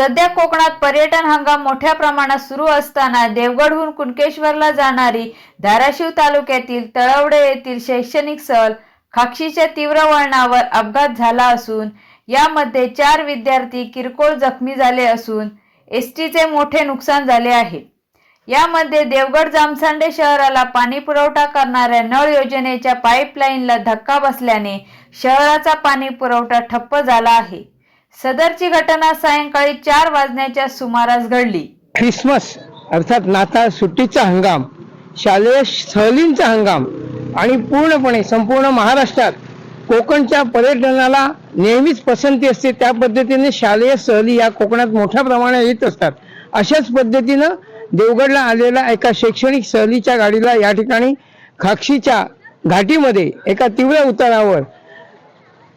सध्या कोकणात पर्यटन हंगाम मोठ्या प्रमाणात सुरू असताना देवगडहून कुणकेश्वरला जाणारी धाराशिव तालुक्यातील तळवडे येथील शैक्षणिक सहल खाक्षीच्या तीव्र वळणावर अपघात झाला असून यामध्ये चार विद्यार्थी किरकोळ जखमी झाले असून एस टीचे मोठे नुकसान झाले आहे. यामध्ये देवगड जामसांडे शहराला पाणी पुरवठा करणाऱ्या नळ योजनेच्या पाईपलाईनला धक्का बसल्याने शहराचा पाणी पुरवठा ठप्प झाला आहे. सदरची घटना सायंकाळी चार वाजण्याच्या सुमारास घडली. ख्रिसमस अर्थात नाताळ सुट्टीचा हंगाम शालेय सहलींचा हंगाम आणि पूर्णपणे संपूर्ण महाराष्ट्रात कोकणच्या पर्यटनाला नेहमीच पसंती असते त्या पद्धतीने शालेय सहली या कोकणात मोठ्या प्रमाणात येत असतात. अशाच पद्धतीनं देवगडला आलेल्या एका शैक्षणिक सहलीच्या गाडीला या ठिकाणी खाक्षीच्या घाटीमध्ये एका तीव्र उतारावर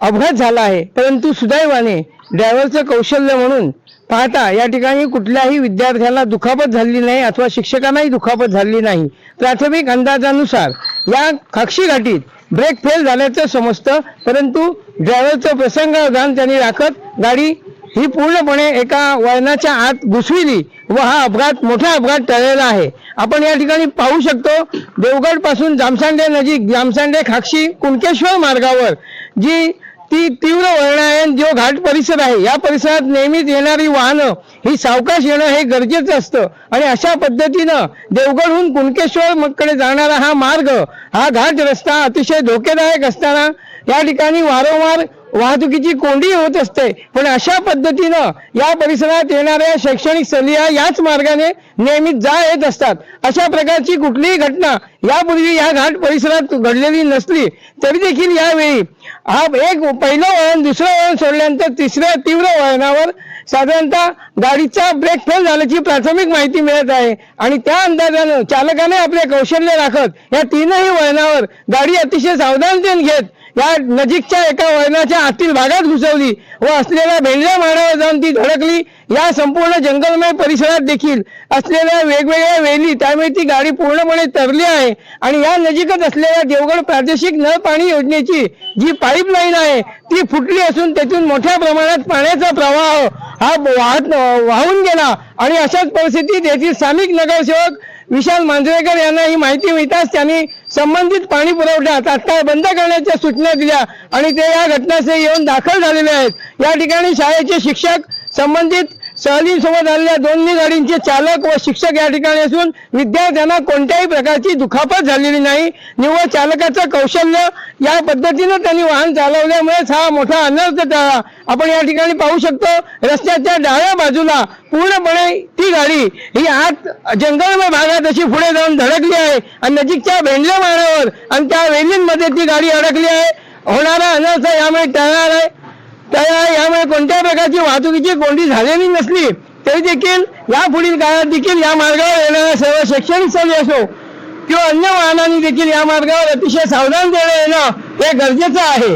अपघात झाला आहे. परंतु सुदैवाने ड्रायव्हरचं कौशल्य म्हणून पाहता या ठिकाणी कुठल्याही विद्यार्थ्याला दुखापत झाली नाही अथवा शिक्षकांनाही दुखापत झाली नाही. प्राथमिक अंदाजानुसार या खाक्षी घाटीत ब्रेक फेल झाल्याचं समजतं परंतु ड्रायव्हरचं प्रसंगावधान त्यांनी राखत गाडी ही पूर्णपणे एका वळणाच्या आत घुसविली व हा अपघात मोठा अपघात टळलेला आहे. आपण या ठिकाणी पाहू शकतो देवगडपासून जामसांडे नजीक जामसांडे खाक्षी कुणकेश्वर मार्गावर जी ती तीव्र वळणायन जो घाट परिसर आहे या परिसरात नेहमीच येणारी वाहनं ही सावकाश येणं हे गरजेचं असतं. आणि अशा पद्धतीनं देवगडहून कुणकेश्वर कडे जाणारा हा मार्ग हा घाट रस्ता अतिशय धोकेदायक असताना या ठिकाणी वारंवार वाहतुकीची कोंडी होत असते. पण अशा पद्धतीनं या परिसरात येणाऱ्या शैक्षणिक सलिया याच मार्गाने नेहमीच जा येत असतात. अशा प्रकारची कुठलीही घटना यापूर्वी या घाट परिसरात घडलेली नसली तरी देखील यावेळी हा एक पहिलं वळण दुसरं वळण सोडल्यानंतर तिसऱ्या तीव्र वळणावर साधारणतः गाडीचा ब्रेक फेल झाल्याची प्राथमिक माहिती मिळत आहे. आणि त्या अंदाजानं चालकाने आपले कौशल्य राखत या तीनही वळणावर गाडी अतिशय सावधानतेने घेत या नजीकच्या एका वळणाच्या आतील भागात घुसवली व असलेल्या भेंड्या माळावर जाऊन ती धडकली. या संपूर्ण जंगलमय परिसरात देखील असलेल्या वेगवेगळ्या वेली त्यामुळे ती गाडी पूर्णपणे तरली आहे. आणि या नजीकच असलेल्या देवगड प्रादेशिक नळ पाणी योजनेची जी पाईपलाईन आहे ती फुटली असून तेथून मोठ्या प्रमाणात पाण्याचा प्रवाह हा वाहत वाहून गेला. आणि अशाच परिस्थितीत येथील स्थानिक नगरसेवक विशाल मांजरेकर यांना ही माहिती मिळताच त्यांनी संबंधित पाणी पुरवठा तात्काळ बंद करण्याच्या सूचना दिल्या आणि ते या घटनास्थळी येऊन दाखल झालेले आहेत. या ठिकाणी शाळेचे शिक्षक संबंधित सहलींसोबत आलेल्या दोन्ही गाडींचे चालक व शिक्षक या ठिकाणी असून विद्यार्थ्यांना कोणत्याही प्रकारची दुखापत झालेली नाही. निव्वळ चालकाचं कौशल्य या पद्धतीनं त्यांनी वाहन चालवल्यामुळेच हा मोठा अनर्थ टाळा आपण या ठिकाणी पाहू शकतो. रस्त्याच्या डाव्या बाजूला पूर्णपणे ती गाडी ही आत जंगलमय भागात अशी पुढे जाऊन धडकली आहे आणि नजीकच्या भेंडल्या माळावर आणि त्या वेलींमध्ये ती गाडी अडकली आहे. होणारा अनर्थ यामुळे टळणार आहे. तर यामुळे कोणत्याही प्रकारची वाहतुकीची कोंडी झालेली नसली तरी देखील या पुढील काळात देखील या मार्गावर येणाऱ्या सर्व शैक्षणिक सहली असो किंवा अन्य वाहनांनी देखील या मार्गावर अतिशय सावधान देणं येणं हे गरजेचं आहे.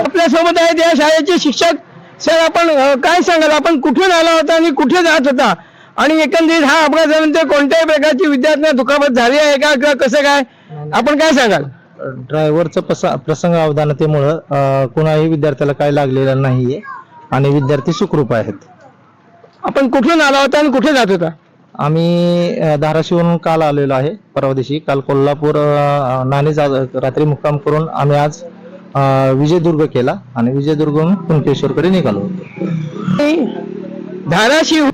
आपल्यासोबत आहेत या शाळेचे शिक्षक. सर आपण काय सांगाल? आपण कुठून आला होता आणि कुठे जात होता? आणि एकंदरीत हा अपघात झाल्यानंतर कोणत्याही प्रकारची विद्यार्थ्यांना दुखापत झाली आहे का किंवा कसं काय? आपण काय सांगाल? ड्रायव्हरचं प्रसा प्रसंग अवधानतेमुळं कुणाही विद्यार्थ्याला काय लागलेलं नाहीये आणि विद्यार्थी सुखरूप आहेत. आपण कुठून आला होता आणि कुठे जात होता? आम्ही अं, धाराशिवहून काल आलेलो आहे परवा दिवशी. काल कोल्हापूर आज- रात्री मुक्काम करून आम्ही आज विजयदुर्ग केला आणि विजयदुर्गहून कुणकेश्वरकडे निघालो धाराशिव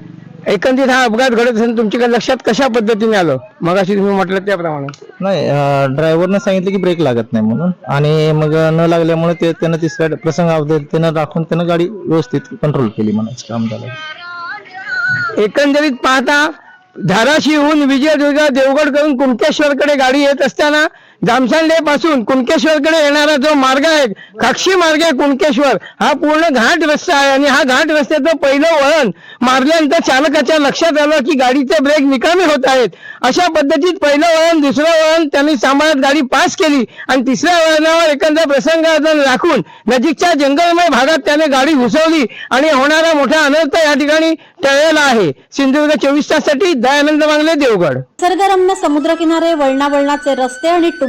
एकंदरीत हा अपघात घडत असेल तुमच्या लक्षात कशा पद्धतीने आलं? मगाशी तुम्ही म्हटलं त्याप्रमाणे. नाही ड्रायव्हरने सांगितलं की ब्रेक लागत नाही म्हणून. आणि मग न लागल्यामुळे ते त्यानं तिसऱ्या प्रसंग त्यानं राखून त्यानं गाडी व्यवस्थित कंट्रोल केली म्हणायचं काम झालं. एकंदरीत पाहता धाराशिवहून विजयदुर्ग देवगड करून कुणकेश्वरकडे गाडी येत असताना जामसांडे पासून कुणकेश्वरकडे येणारा जो मार्ग आहे खाक्षी मार्ग आहे कुणकेश्वर हा पूर्ण घाट रस्ता आहे आणि हा घाट रस्त्याचं पहिलं वळण मारल्यानंतर चालकाच्या लक्षात आलं की गाडीचे ब्रेक निकामी होत आहेत. अशा पद्धतीत पहिलं वळण दुसरं वळण त्यांनी सांभाळत गाडी पास केली आणि तिसऱ्या वळणावर एखादा प्रसंग राखून नजीकच्या जंगलमय भागात त्याने गाडी घुसवली आणि होणारा मोठा अनर्थ या ठिकाणी टळलेला आहे. सिंधुदुर्ग चोवीस ताससाठी दयानंद मांगले देवगड. निसर्गरम्य समुद्रकिनारे वळणावळणाचे रस्ते आणि